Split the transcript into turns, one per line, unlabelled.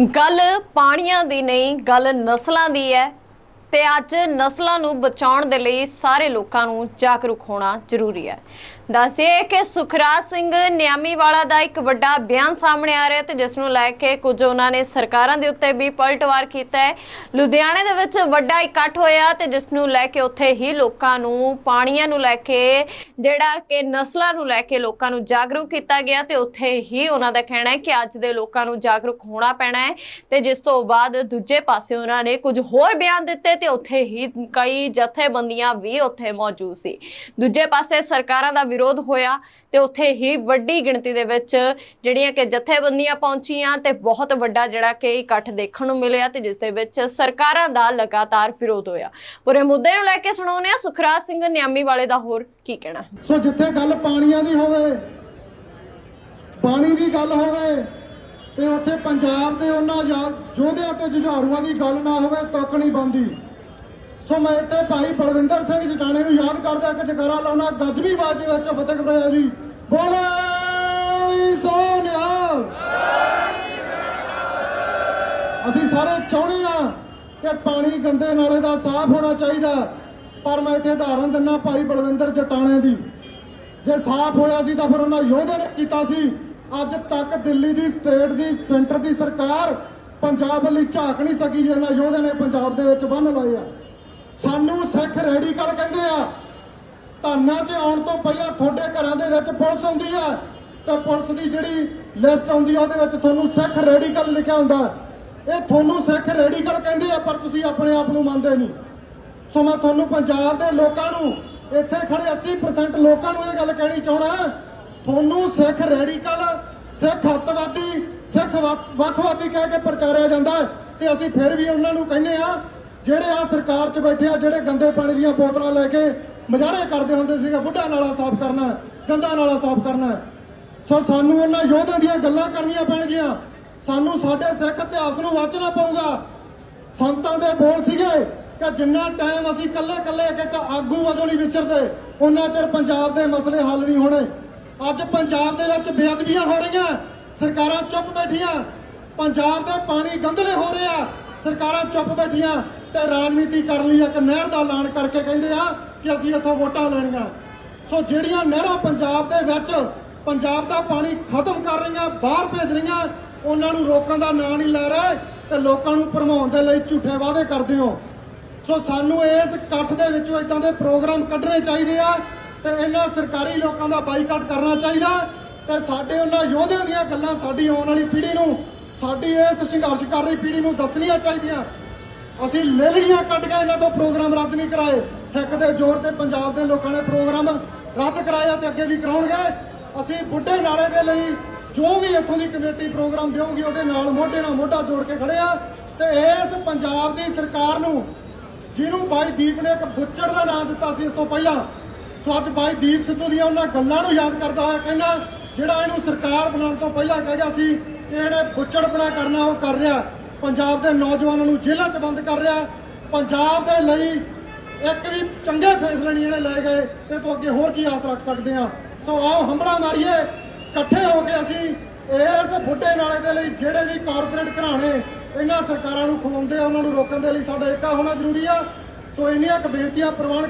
ਗੱਲ ਪਾਣੀਆਂ ਦੀ ਨਹੀਂ ਗੱਲ ਨਸਲਾਂ ਦੀ ਹੈ। ਤੇ ਅੱਜ ਨਸਲਾਂ ਨੂੰ ਬਚਾਉਣ ਦੇ ਲਈ ਸਾਰੇ ਲੋਕਾਂ ਨੂੰ ਜਾਗਰੂਕ ਹੋਣਾ ਜ਼ਰੂਰੀ ਹੈ। ਦੱਸਦੇ ਕਿ ਸੁਖਰਾਜ ਸਿੰਘ ਨਿਆਮੀਵਾਲਾ ਦਾ ਇੱਕ ਵੱਡਾ ਬਿਆਨ ਸਾਹਮਣੇ ਆ ਰਿਹਾ ਤੇ ਜਿਸ ਨੂੰ ਲੈ ਕੇ ਕੁਝ ਉਹਨਾਂ ਨੇ ਸਰਕਾਰਾਂ ਦੇ ਉੱਤੇ ਵੀ ਪਲਟਵਾਰ ਕੀਤਾ ਹੈ। ਲੁਧਿਆਣੇ ਦੇ ਵਿੱਚ ਵੱਡਾ ਇਕੱਠ ਹੋਇਆ ਤੇ ਜਿਸ ਨੂੰ ਲੈ ਕੇ ਉੱਥੇ ਹੀ ਲੋਕਾਂ ਨੂੰ ਪਾਣੀਆਂ ਨੂੰ ਲੈ ਕੇ, ਜਿਹੜਾ ਕਿ ਨਸਲਾਂ ਨੂੰ ਲੈ ਕੇ ਲੋਕਾਂ ਨੂੰ ਜਾਗਰੂਕ ਕੀਤਾ ਗਿਆ ਤੇ ਉੱਥੇ ਹੀ ਉਹਨਾਂ ਦਾ ਕਹਿਣਾ ਹੈ ਕਿ ਅੱਜ ਦੇ ਲੋਕਾਂ ਨੂੰ ਜਾਗਰੂਕ ਹੋਣਾ ਪੈਣਾ ਹੈ ਤੇ ਜਿਸ ਤੋਂ ਬਾਅਦ ਦੂਜੇ ਪਾਸੇ ਉਹਨਾਂ ਨੇ ਕੁਝ ਹੋਰ ਬਿਆਨ ਦਿੱਤੇ ਤੇ ਉੱਥੇ ਹੀ ਕਈ ਜਥੇਬੰਦੀਆਂ ਵੀ ਉੱਥੇ ਮੌਜੂਦ ਸੀ। ਦੂਜੇ ਪਾਸੇ ਸਰਕਾਰਾਂ ਦਾ ਵਿਰੋਧ ਹੋਇਆ ਤੇ ਉੱਥੇ ਹੀ ਵੱਡੀ ਗਿਣਤੀ ਦੇ ਵਿੱਚ ਜਿਹੜੀਆਂ ਕਿ ਜਥੇਬੰਦੀਆਂ ਪਹੁੰਚੀਆਂ ਤੇ ਬਹੁਤ ਵੱਡਾ ਜਿਹੜਾ ਕਿ ਇਕੱਠ ਦੇਖਣ ਨੂੰ ਮਿਲਿਆ ਤੇ ਜਿਸ ਦੇ ਵਿੱਚ ਸਰਕਾਰਾਂ ਦਾ ਲਗਾਤਾਰ ਵਿਰੋਧ ਹੋਇਆ। ਪੂਰੇ ਮੁੱਦੇ ਨੂੰ ਲੈ ਕੇ ਸੁਣਾਉਂਦੇ ਆ ਸੁਖਰਾਜ ਸਿੰਘ ਨਿਆਮੀ ਵਾਲੇ ਦਾ ਹੋਰ ਕੀ ਕਹਿਣਾ?
ਸੋ ਜਿੱਥੇ ਗੱਲ ਪਾਣੀਆਂ ਦੀ ਹੋਵੇ, ਪਾਣੀ ਦੀ ਗੱਲ ਹੋਵੇ ਤੇ ਉੱਥੇ ਪੰਜਾਬ ਦੇ ਉਹਨਾਂ ਯੋਧਿਆਂ ਤੇ ਜੁਝਾਰੂਆਂ ਦੀ ਗੱਲ ਨਾ ਹੋਵੇ ਤੁੱਕ ਬੰਦੀ ਸੋ ਮੈਂ ਇੱਥੇ ਭਾਈ ਬਲਵਿੰਦਰ ਸਿੰਘ ਜਟਾਣੇ ਨੂੰ ਯਾਦ ਕਰਦਾ ਇੱਕ ਜਗਾਰਾ ਲਾਉਣਾ ਗੱਜਵੀ ਬਾਜ ਵਿੱਚ ਫਤਿਹ ਕਰਾਇਆ ਜੀ। ਬੋਲੇ ਸੋਨਿਆ ਅਸੀਂ ਸਾਰੇ ਚਾਹੁੰਦੇ ਆ ਕਿ ਪਾਣੀ ਗੰਦੇ ਨਾਲੇ ਦਾ ਸਾਫ਼ ਹੋਣਾ ਚਾਹੀਦਾ, ਪਰ ਮੈਂ ਇੱਥੇ ਉਦਾਹਰਨ ਦਿੰਨਾ ਭਾਈ ਬਲਵਿੰਦਰ ਜਟਾਣੇ ਦੀ। ਜੇ ਸਾਫ਼ ਹੋਇਆ ਸੀ ਤਾਂ ਫਿਰ ਉਹਨਾਂ ਯੋਧੇ ਨੇ ਕੀਤਾ ਸੀ। ਅੱਜ ਤੱਕ ਦਿੱਲੀ ਦੀ ਸਟੇਟ ਦੀ ਸੈਂਟਰ ਦੀ ਸਰਕਾਰ ਪੰਜਾਬ ਲਈ ਝਾਕ ਨਹੀਂ ਸਕੀ ਜਿਹਨਾਂ ਯੋਧੇ ਨੇ ਪੰਜਾਬ ਦੇ ਵਿੱਚ ਬੰਨ ਲਾਏ ਆ। ਸਾਨੂੰ ਸਿੱਖ ਰੈਡੀਕਲ ਕਹਿੰਦੇ ਆ, ਧਰਨਾ 'ਚ ਆਉਣ ਤੋਂ ਪਹਿਲਾਂ ਤੁਹਾਡੇ ਘਰਾਂ ਦੇ ਵਿੱਚ ਪੁਲਿਸ ਆਉਂਦੀ ਆ, ਤਾਂ ਪੁਲਿਸ ਦੀ ਜਿਹੜੀ ਲਿਸਟ ਆਉਂਦੀ ਆ, ਉਹਦੇ ਵਿੱਚ ਤੁਹਾਨੂੰ ਸਿੱਖ ਰੈਡੀਕਲ ਲਿਖਿਆ ਹੁੰਦਾ। ਇਹ ਤੁਹਾਨੂੰ ਸਿੱਖ ਰੈਡੀਕਲ ਕਹਿੰਦੇ ਆ, ਪਰ ਤੁਸੀਂ ਆਪਣੇ ਆਪ ਨੂੰ ਮੰਨਦੇ ਨਹੀਂ। ਸੋ ਮੈਂ ਤੁਹਾਨੂੰ ਪੰਜਾਬ ਦੇ ਲੋਕਾਂ ਨੂੰ, ਇੱਥੇ ਖੜੇ 80% ਲੋਕਾਂ ਨੂੰ ਇਹ ਗੱਲ ਕਹਿਣੀ ਚਾਹਣਾ ਤੁਹਾਨੂੰ ਸਿੱਖ ਰੈਡੀਕਲ ਸਿੱਖ ਹੱਤਵਾਦੀ, ਸਿੱਖ ਵੱਖ- ਵੱਖਵਾਦੀ ਕਹਿ ਕੇ ਪ੍ਰਚਾਰਿਆ ਜਾਂਦਾ ਹੈ, ਤੇ ਅਸੀਂ ਫਿਰ ਵੀ ਉਹਨਾਂ ਨੂੰ ਕਹਿੰਦੇ ਆ ਜਿਹੜੇ ਆ ਸਰਕਾਰ 'ਚ ਬੈਠੇ ਆ, ਜਿਹੜੇ ਗੰਦੇ ਪਾਣੀ ਦੀਆਂ ਬੋਤਲਾਂ ਲੈ ਕੇ ਮਜ਼ਾਰੇ ਕਰਦੇ ਹੁੰਦੇ ਸੀਗੇ, ਬੁੱਢਾ ਨਾਲਾ ਸਾਫ਼ ਕਰਨਾ, ਗੰਦਾ ਨਾਲਾ ਸਾਫ਼ ਕਰਨਾ। ਸੋ ਸਾਨੂੰ ਉਹਨਾਂ ਯੋਧਿਆਂ ਦੀਆਂ ਗੱਲਾਂ ਕਰਨੀਆਂ ਪੈਣਗੀਆਂ। ਸਾਨੂੰ ਸਾਡੇ ਸਿੱਖ ਇਤਿਹਾਸ ਨੂੰ ਵਾਚਣਾ ਪਊਗਾ। ਸੰਤਾਂ ਦੇ ਬੋਲ ਸੀਗੇ ਕਿ ਜਿੰਨਾ ਟਾਈਮ ਅਸੀਂ ਕੱਲੇ ਕੱਲੇ ਇੱਕ ਇੱਕ ਆਗੂ ਵਜੋਂ ਨਹੀਂ ਵਿਚਰਦੇ, ਉਹਨਾਂ ਚਿਰ ਪੰਜਾਬ ਦੇ ਮਸਲੇ ਹੱਲ ਨਹੀਂ ਹੋਣੇ। ਅੱਜ ਪੰਜਾਬ ਦੇ ਵਿੱਚ ਬੇਅਦਬੀਆਂ ਹੋ ਰਹੀਆਂ, ਸਰਕਾਰਾਂ ਚੁੱਪ ਬੈਠੀਆਂ। ਪੰਜਾਬ ਦੇ ਪਾਣੀ ਗੰਦਲੇ ਹੋ ਰਹੇ ਆ, ਸਰਕਾਰਾਂ ਚੁੱਪ ਬੈਠੀਆਂ। ਤੇ ਰਾਜਨੀਤੀ ਕਰਨ ਲਈ ਇੱਕ ਨਹਿਰ ਦਾ ਐਲਾਨ ਕਰਕੇ ਕਹਿੰਦੇ ਆ ਕਿ ਅਸੀਂ ਇੱਥੋਂ ਵੋਟਾਂ ਲੈਣੀਆਂ। ਸੋ ਜਿਹੜੀਆਂ ਨਹਿਰਾਂ ਪੰਜਾਬ ਦੇ ਵਿੱਚ ਪੰਜਾਬ ਦਾ ਪਾਣੀ ਖਤਮ ਕਰ ਰਹੀਆਂ, ਬਾਹਰ ਭੇਜ ਰਹੀਆਂ, ਉਹਨਾਂ ਨੂੰ ਰੋਕਣ ਦਾ ਨਾਂ ਨਹੀਂ ਲੈ ਰਹੇ ਤੇ ਲੋਕਾਂ ਨੂੰ ਭਰਮਾਉਣ ਦੇ ਲਈ ਝੂਠੇ ਵਾਅਦੇ ਕਰਦੇ ਹੋ। ਸੋ ਸਾਨੂੰ ਇਸ ਇਕੱਠ ਦੇ ਵਿੱਚੋਂ ਇਦਾਂ ਦੇ ਪ੍ਰੋਗਰਾਮ ਕੱਢਣੇ ਚਾਹੀਦੇ ਆ ਤੇ ਇਹਨਾਂ ਸਰਕਾਰੀ ਲੋਕਾਂ ਦਾ ਬਾਈਕਾਟ ਕਰਨਾ ਚਾਹੀਦਾ ਤੇ ਸਾਡੇ ਉਹਨਾਂ ਯੋਧਿਆਂ ਦੀਆਂ ਗੱਲਾਂ ਸਾਡੀ ਆਉਣ ਵਾਲੀ ਪੀੜ੍ਹੀ ਨੂੰ, ਸਾਡੀ ਇਸ ਸੰਘਰਸ਼ ਕਰ ਰਹੀ ਪੀੜ੍ਹੀ ਨੂੰ ਦੱਸਣੀਆਂ ਚਾਹੀਦੀਆਂ। ਅਸੀਂ ਲੇਲੜੀਆਂ ਕੱਢ ਕੇ ਇਹਨਾਂ ਤੋਂ ਪ੍ਰੋਗਰਾਮ ਰੱਦ ਨਹੀਂ ਕਰਾਏ। ਠੱਕ ਦੇ ਜ਼ੋਰ ਤੇ ਪੰਜਾਬ ਦੇ ਲੋਕਾਂ ਨੇ ਪ੍ਰੋਗਰਾਮ ਰੱਦ ਕਰਾਇਆ ਤੇ ਅੱਗੇ ਵੀ ਕਰਾਉਣਗੇ। ਅਸੀਂ ਬੁੱਢੇ ਨਾਲੇ ਦੇ ਲਈ ਜੋ ਵੀ ਇੱਥੋਂ ਦੀ ਕਮੇਟੀ ਪ੍ਰੋਗਰਾਮ ਦੇਊਗੀ, ਉਹਦੇ ਨਾਲ ਮੋਢੇ ਨਾਲ ਮੋਢਾ ਜੋੜ ਕੇ ਖੜੇ ਆ। ਤੇ ਇਸ ਪੰਜਾਬ ਦੀ ਸਰਕਾਰ ਨੂੰ, ਜਿਹਨੂੰ ਬਾਈ ਦੀਪ ਨੇ ਇੱਕ ਬੁੱਚੜ ਦਾ ਨਾਮ ਦਿੱਤਾ ਸੀ ਇਸ ਤੋਂ ਪਹਿਲਾਂ, ਸੋ ਅੱਜ ਬਾਈ ਦੀਪ ਸਿੱਧੂ ਦੀਆਂ ਉਹਨਾਂ ਗੱਲਾਂ ਨੂੰ ਯਾਦ ਕਰਦਾ ਹੋਇਆ ਕਹਿੰਦਾ, ਜਿਹੜਾ ਇਹਨੂੰ ਸਰਕਾਰ ਬਣਾਉਣ ਤੋਂ ਪਹਿਲਾਂ ਕਹਿ ਗਿਆ ਸੀ ਕਿ ਇਹਨੇ ਬੁੱਚੜਪਣਾ ਕਰਨਾ, ਉਹ ਕਰ ਰਿਹਾ। ਪੰਜਾਬ ਦੇ ਨੌਜਵਾਨਾਂ ਨੂੰ ਜੇਲ੍ਹਾਂ 'ਚ ਬੰਦ ਕਰ ਰਿਹਾ ਪੰਜਾਬ ਦੇ ਲਈ ਇੱਕ ਵੀ ਚੰਗੇ ਫੈਸਲੇ ਨਹੀਂ ਜਿਹੜੇ ਲਏ ਗਏ। ਤੇ ਤੋਂ ਅੱਗੇ ਹੋਰ ਕੀ ਆਸ ਰੱਖ ਸਕਦੇ ਆ ਸੋ ਆਓ ਹੰਬਲਾ ਮਾਰੀਏ। ਇਕੱਠੇ ਹੋ ਕੇ ਅਸੀਂ ਇਸ ਬੁੱਢੇ ਨਾਲੇ ਦੇ ਲਈ ਜਿਹੜੇ ਵੀ ਕਾਰਪੋਰੇਟ ਘਰਾਣੇ ਇਹਨਾਂ ਸਰਕਾਰਾਂ ਨੂੰ ਖਵਾਉਂਦੇ ਆ, ਉਹਨਾਂ ਨੂੰ ਰੋਕਣ ਦੇ ਲਈ ਸਾਡਾ ਏਕਾ ਹੋਣਾ ਜ਼ਰੂਰੀ ਆ। ਸੋ ਇੰਨੀਆਂ ਕੁ ਬੇਨਤੀਆਂ ਪ੍ਰਵਾਨ